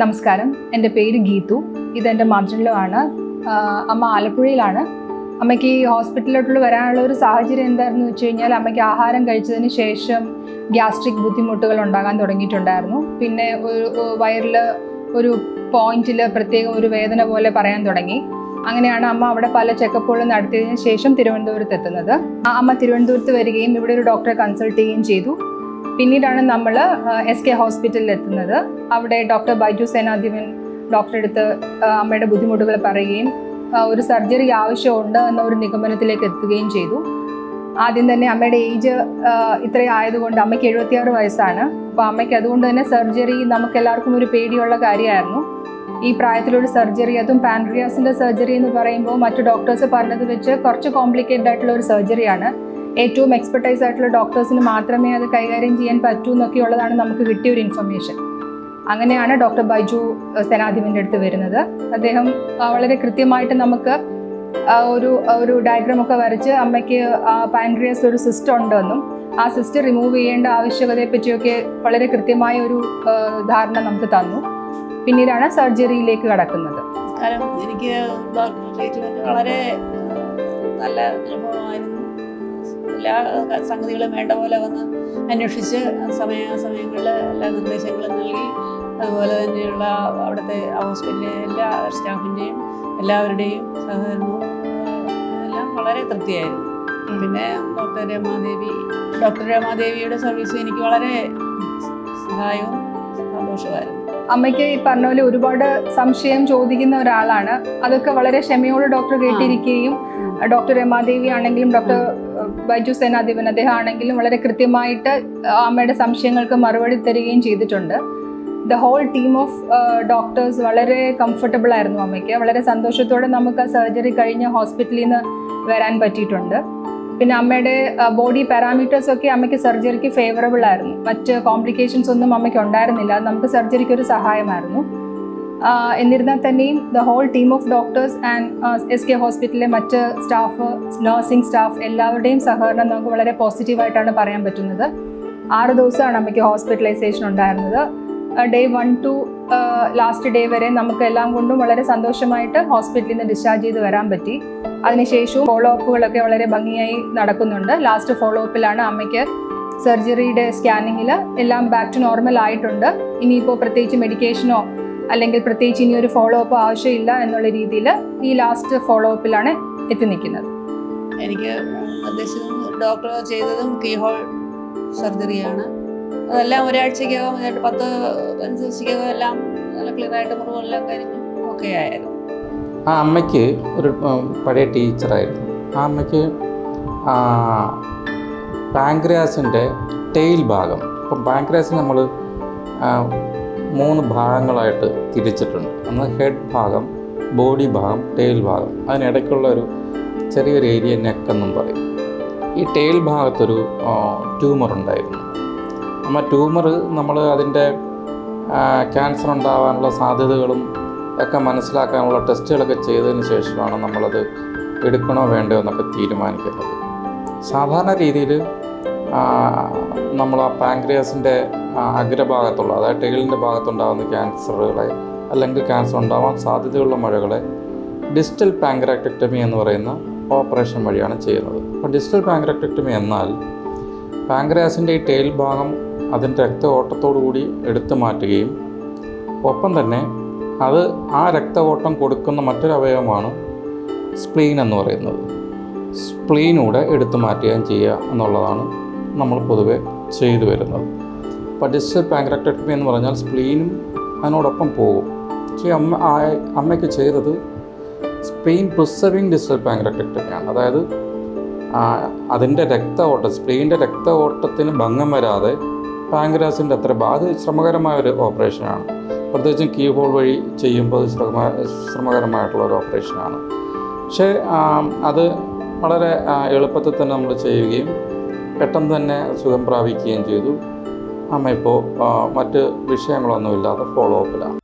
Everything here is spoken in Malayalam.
നമസ്കാരം. എന്റെ പേര് ഗീതു. ഇതെന്റെ മദറിലുമാണ് അമ്മ ആലപ്പുഴയിലാണ്. അമ്മയ്ക്ക് ഈ ഹോസ്പിറ്റലിലോട്ടുള്ള വരാനുള്ള ഒരു സാഹചര്യം എന്തായിരുന്നു വെച്ച് കഴിഞ്ഞാൽ അമ്മയ്ക്ക് ആഹാരം കഴിച്ചതിന് ശേഷം ഗ്യാസ്ട്രിക് ബുദ്ധിമുട്ടുകൾ ഉണ്ടാകാൻ തുടങ്ങിയിട്ടുണ്ടായിരുന്നു. പിന്നെ ഒരു വയറിൽ ഒരു പോയിന്റിൽ പ്രത്യേകം ഒരു വേദന പോലെ പറയാൻ തുടങ്ങി. അങ്ങനെയാണ് അമ്മ അവിടെ പല ചെക്കപ്പുകളും നടത്തിയതിനു ശേഷം തിരുവനന്തപുരത്ത് എത്തുന്നത് അമ്മ തിരുവനന്തപുരത്ത് വരികയും ഇവിടെ ഒരു ഡോക്ടറെ കൺസൾട്ട് ചെയ്യുകയും ചെയ്തു. പിന്നീടാണ് നമ്മൾ എസ് കെ ഹോസ്പിറ്റലിൽ എത്തുന്നത് അവിടെ ഡോക്ടർ ബൈജു സേനാധിപൻ ഡോക്ടറെ അടുത്ത് അമ്മയുടെ ബുദ്ധിമുട്ടുകൾ പറയുകയും ഒരു സർജറി ആവശ്യമുണ്ട് എന്ന ഒരു നിഗമനത്തിലേക്ക് എത്തുകയും ചെയ്തു. ആദ്യം തന്നെ അമ്മയുടെ ഏജ് ഇത്രയും ആയതുകൊണ്ട് അമ്മയ്ക്ക് എഴുപത്തിയാറ് വയസ്സാണ്. അപ്പോൾ അമ്മയ്ക്ക് അതുകൊണ്ട് തന്നെ സർജറി നമുക്ക് എല്ലാവർക്കും ഒരു പേടിയുള്ള കാര്യമായിരുന്നു. ഈ പ്രായത്തിലൊരു സർജറി അതും പാൻഡ്രിയാസിന്റെ സർജറി എന്ന് പറയുമ്പോൾ മറ്റു ഡോക്ടേഴ്സ് പറഞ്ഞത് വെച്ച് കുറച്ച് കോംപ്ലിക്കേറ്റഡ് ആയിട്ടുള്ള ഒരു സർജറിയാണ്. ഏറ്റവും എക്സ്പെർട്ടൈസ് ആയിട്ടുള്ള ഡോക്ടേഴ്സിന് മാത്രമേ അത് കൈകാര്യം ചെയ്യാൻ പറ്റൂ എന്നൊക്കെയുള്ളതാണ് നമുക്ക് കിട്ടിയ ഒരു ഇൻഫർമേഷൻ അങ്ങനെയാണ് ഡോക്ടർ ബൈജു സേനാധിപന്റെ അടുത്ത് വരുന്നത്. അദ്ദേഹം വളരെ കൃത്യമായിട്ട് നമുക്ക് ഒരു ഒരു ഡയഗ്രാം ഒക്കെ വരച്ച് അമ്മയ്ക്ക് പാൻക്രിയാസ് ഒരു സിസ്റ്റം ഉണ്ടെന്നും ആ സിസ്റ്റം റിമൂവ് ചെയ്യേണ്ട ആവശ്യകതയെ പറ്റിയൊക്കെ വളരെ കൃത്യമായ ഒരു ധാരണ നമുക്ക് തന്നു. പിന്നീടാണ് സർജറിയിലേക്ക് കടക്കുന്നത്. എനിക്ക് വളരെ നല്ല അനുഭവമായിരുന്നു. എല്ലാ സംഗതികളും വേണ്ട പോലെ വന്ന് അന്വേഷിച്ച് സമയ സമയങ്ങളിൽ എല്ലാ നിർദ്ദേശങ്ങളും നൽകി. അതുപോലെ തന്നെയുള്ള അവിടുത്തെ ഹോസ്പിറ്റലിലെ എല്ലാ സ്റ്റാഫിന്റെയും എല്ലാവരുടെയും സഹകരണവും എല്ലാം വളരെ തൃപ്തിയായിരുന്നു. പിന്നെ ഡോക്ടർ രമാദേവി ഡോക്ടർ രമാദേവിയുടെ സർവീസ് എനിക്ക് വളരെ സഹായവും സന്തോഷമായിരുന്നു അമ്മയ്ക്ക് ഈ പറഞ്ഞ പോലെ ഒരുപാട് സംശയം ചോദിക്കുന്ന ഒരാളാണ്. അതൊക്കെ വളരെ ക്ഷമയോടെ ഡോക്ടർ കേട്ടിരിക്കുകയും ഡോക്ടർ രമാദേവി ആണെങ്കിലും ഡോക്ടർ ബൈജു സേനാധിപൻ അദ്ദേഹം ആണെങ്കിലും വളരെ കൃത്യമായിട്ട് അമ്മയുടെ സംശയങ്ങൾക്ക് മറുപടി തരികയും ചെയ്തിട്ടുണ്ട്. The whole team of doctors വളരെ കംഫർട്ടബിൾ ആയിരുന്നു അമ്മയ്ക്ക്. വളരെ സന്തോഷത്തോടെ നമുക്ക് ആ സർജറി കഴിഞ്ഞ് ഹോസ്പിറ്റലിൽ നിന്ന് വരാൻ പറ്റിയിട്ടുണ്ട്. പിന്നെ അമ്മയുടെ ബോഡി പാരാമീറ്റേഴ്സ് ഒക്കെ അമ്മയ്ക്ക് സർജറിക്ക് ഫേവറബിൾ ആയിരുന്നു. മറ്റ് കോംപ്ലിക്കേഷൻസ് ഒന്നും അമ്മയ്ക്ക് ഉണ്ടായിരുന്നില്ല. നമുക്ക് സർജറിക്ക് ഒരു സഹായമായിരുന്നു. എന്നിരുന്നാൽ തന്നെയും the whole team of doctors and S K ഹോസ്പിറ്റലിലെ മറ്റ് സ്റ്റാഫ് നഴ്സിംഗ് സ്റ്റാഫ് എല്ലാവരുടെയും സഹകരണം നമുക്ക് വളരെ പോസിറ്റീവായിട്ടാണ് പറയാൻ പറ്റുന്നത്. ആറ് ദിവസമാണ് അമ്മയ്ക്ക് ഹോസ്പിറ്റലൈസേഷൻ ഉണ്ടായിരുന്നത്. Day one to last day വരെ നമുക്ക് എല്ലാം കൊണ്ടും വളരെ സന്തോഷമായിട്ട് ഹോസ്പിറ്റലിൽ നിന്ന് ഡിസ്ചാർജ് ചെയ്ത് വരാൻ പറ്റി. അതിനുശേഷവും ഫോളോ അപ്പുകളൊക്കെ വളരെ ഭംഗിയായി നടക്കുന്നുണ്ട്. ലാസ്റ്റ് ഫോളോ അപ്പിലാണ് അമ്മയ്ക്ക് സർജറിയുടെ സ്കാനിങ്ങിൽ എല്ലാം ബാക്ക് ടു നോർമൽ ആയിട്ടുണ്ട്. ഇനിയിപ്പോൾ പ്രത്യേകിച്ച് മെഡിക്കേഷനോ അല്ലെങ്കിൽ പ്രത്യേകിച്ച് ഇനി ഒരു ഫോളോ അപ്പ് ആവശ്യമില്ല എന്നുള്ള രീതിയിൽ ഈ ലാസ്റ്റ് ഫോളോ അപ്പിലാണ് എത്തി നിൽക്കുന്നത്. എനിക്ക് ഡോക്ടർ ചെയ്തതും കീഹോൾ സർജറിയാണ് അതെല്ലാം ഒരാഴ്ചക്കകം എന്നിട്ട് പത്ത് അഞ്ച് ദിവസത്തേക്കകം എല്ലാം നല്ല ക്ലിയർ ആയിട്ട് മുറിവെല്ലാം കഴിഞ്ഞു ഓക്കെ ആയിരുന്നു. ആ അമ്മയ്ക്ക് ഒരു പഴയ ടീച്ചറായിരുന്നു ആ അമ്മയ്ക്ക് പാങ്ക്രിയാസിന്റെ ടെയിൽ ഭാഗം. ഇപ്പം പാങ്ക്രിയാസിന് നമ്മൾ മൂന്ന് ഭാഗങ്ങളായിട്ട് തിരിച്ചിട്ടുണ്ട്. ഒന്ന് ഹെഡ് ഭാഗം ബോഡി ഭാഗം ടെയിൽ ഭാഗം. അതിനിടയ്ക്കുള്ള ഒരു ചെറിയൊരു ഏരിയ നെക്കെന്നും പറയും. ഈ ടെയിൽ ഭാഗത്തൊരു ട്യൂമർ ഉണ്ടായിരുന്നു. അമ്മ ട്യൂമർ നമ്മൾ അതിന്റെ ക്യാൻസർ ഉണ്ടാകാനുള്ള സാധ്യതകളും ഒക്കെ മനസ്സിലാക്കാനുള്ള ടെസ്റ്റുകളൊക്കെ ചെയ്തതിന് ശേഷമാണ് നമ്മളത് എടുക്കണോ വേണ്ടയോ എന്നൊക്കെ തീരുമാനിക്കുന്നത്. സാധാരണ രീതിയിൽ നമ്മൾ ആ പാങ്ക്രിയാസിന്റെ അഗ്രഭാഗത്തുള്ള അതായത് ടെയിലിന്റെ ഭാഗത്തുണ്ടാകുന്ന ക്യാൻസറുകളെ അല്ലെങ്കിൽ ക്യാൻസർ ഉണ്ടാവാൻ സാധ്യതയുള്ള മഴകളെ ഡിജിറ്റൽ പാങ്ക്രാക്ടക്ടമി എന്ന് പറയുന്ന ഓപ്പറേഷൻ വഴിയാണ് ചെയ്യുന്നത്. അപ്പോൾ ഡിജിറ്റൽ പാങ്ക്രാക്ടക്ടമി എന്നാൽ പാങ്ക്രാസിന്റെ ഈ ടെയിൽ ഭാഗം അതിന്റെ രക്ത ഓട്ടത്തോടു കൂടി എടുത്തു മാറ്റുകയും ഒപ്പം തന്നെ അത് ആ രക്ത ഓട്ടം കൊടുക്കുന്ന മറ്റൊരു അവയവമാണ് സ്പ്ലീൻ എന്ന് പറയുന്നത്. സ്പ്ലീനൂടെ എടുത്തു മാറ്റുകയും ചെയ്യുക എന്നുള്ളതാണ് നമ്മൾ പൊതുവെ ചെയ്തു വരുന്നത്. അപ്പോൾ പാങ്ക്രാക്ടമി എന്ന് പറഞ്ഞാൽ സ്പ്ലീനും അതിനോടൊപ്പം പോകും. പക്ഷേ അമ്മ അമ്മയ്ക്ക് ചെയ്തത് സ്പ്ലീൻ പ്രിസർവിങ് ഡിജിറ്റൽ പാങ്ക്രാക്ടക്ടമിയാണ് അതായത് അതിന്റെ രക്ത ഓട്ടം സ്പ്ലീന്റെ രക്ത ഓട്ടത്തിന് ഭംഗം വരാതെ പാങ്ക്രാസിന്റെ അത്ര ബാധ ശ്രമകരമായ ഒരു ഓപ്പറേഷനാണ്. പ്രത്യേകിച്ചും കീ ഹോൾ വഴി ചെയ്യുമ്പോൾ ശ്രമ ശ്രമകരമായിട്ടുള്ള ഒരു ഓപ്പറേഷനാണ്. പക്ഷേ അത് വളരെ എളുപ്പത്തിൽ തന്നെ നമ്മൾ ചെയ്യുകയും പെട്ടെന്ന് തന്നെ സുഖം പ്രാപിക്കുകയും ചെയ്തു. അമ്മ ഇപ്പോൾ മറ്റ് വിഷയങ്ങളൊന്നുമില്ലാതെ ഫോളോ അപ്പിലാണ്